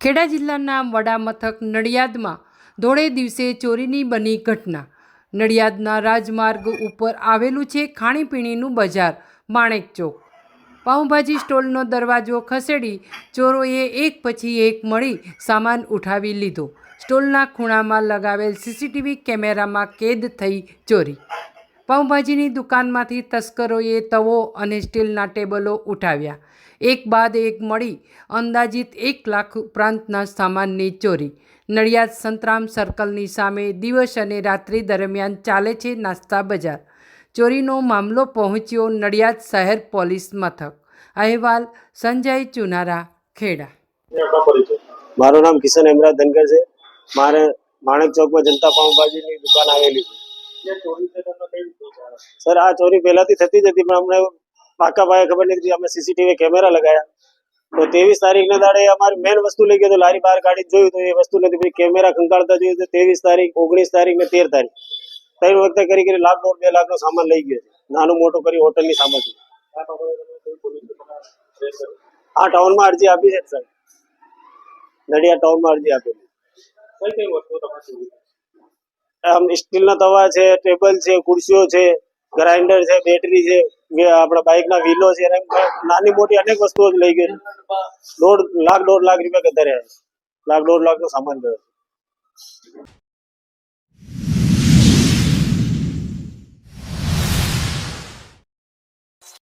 ખેડા જિલ્લાના વડા મથક નડિયાદમાં ધોળે દિવસે ચોરીની બની ઘટના. નડિયાદના રાજમાર્ગ ઉપર આવેલું છે ખાણીપીણીનું બજાર, માણેક ચોક. પાઉંભાજી સ્ટોલનો દરવાજો ખસેડી ચોરોએ એક પછી એક મળી સામાન ઉઠાવી લીધો. સ્ટોલના ખૂણામાં લગાવેલ સીસીટીવી કેમેરામાં કેદ થઈ ચોરી. પાઉંભાજીની દુકાનમાંથી તસ્કરોએ તવો અને સ્ટીલના ટેબલો ઉઠાવ્યા. એક બાદ એક મળી અંદાજિત એક લાખ ઉપરાંતના સામાનની ચોરી. નડિયાદ સંતરામ સર્કલની સામે દિવસ અને રાત્રિ દરમિયાન ચાલે છે નાસ્તા બજાર. ચોરીનો મામલો પહોંચ્યો નડિયાદ શહેર પોલીસ મથક. અહેવાલ સંજય ચુનારા, ખેડા. મારું નામ કિશન હેમરાજ ધનકર છે મારે માણેક ચોકમાં જનતા પાઉંભાજીની દુકાન આવેલી છે. સર આ ચોરી પહેલાથી થતી જ હતી પણ અમને પાકા પાયે ખબર નથી હતી. અમે સીસીટીવી કેમેરા લગાયા તો ત્રેવીસ તારીખના દાડે અમારી મેન વસ્તુ લઈ ગયો તો લારી બહાર કાઢી જોયું તો એ વસ્તુ નથી પછી કેમેરા ખંગાળતા જોયું તો ત્રેવીસ તારીખ ઓગણીસ તારીખ ને તેર તારીખ ત્રણ વખતે કરી કરી લાખ દોઢ બે લાખનો સામાન લઈ ગયો છે નાનું મોટું કરી હોટલની સામાન છે આ ટાઉનમાં અરજી આપી છે સર નડિયાદ ટાઉનમાં અરજી આપેલી આમ સ્ટીલના તવા છે, ટેબલ છે, ખુરશીઓ છે, ગ્રાઇન્ડર છે, બેટરી છે આપણા બાઇકના વ્હીલો છે નાની મોટી અનેક વસ્તુઓ લઈ ગઈ. દોઢ લાખ દોઢ લાખ રૂપિયા કદાચ લાખ, દોઢ લાખનો સામાન ગયો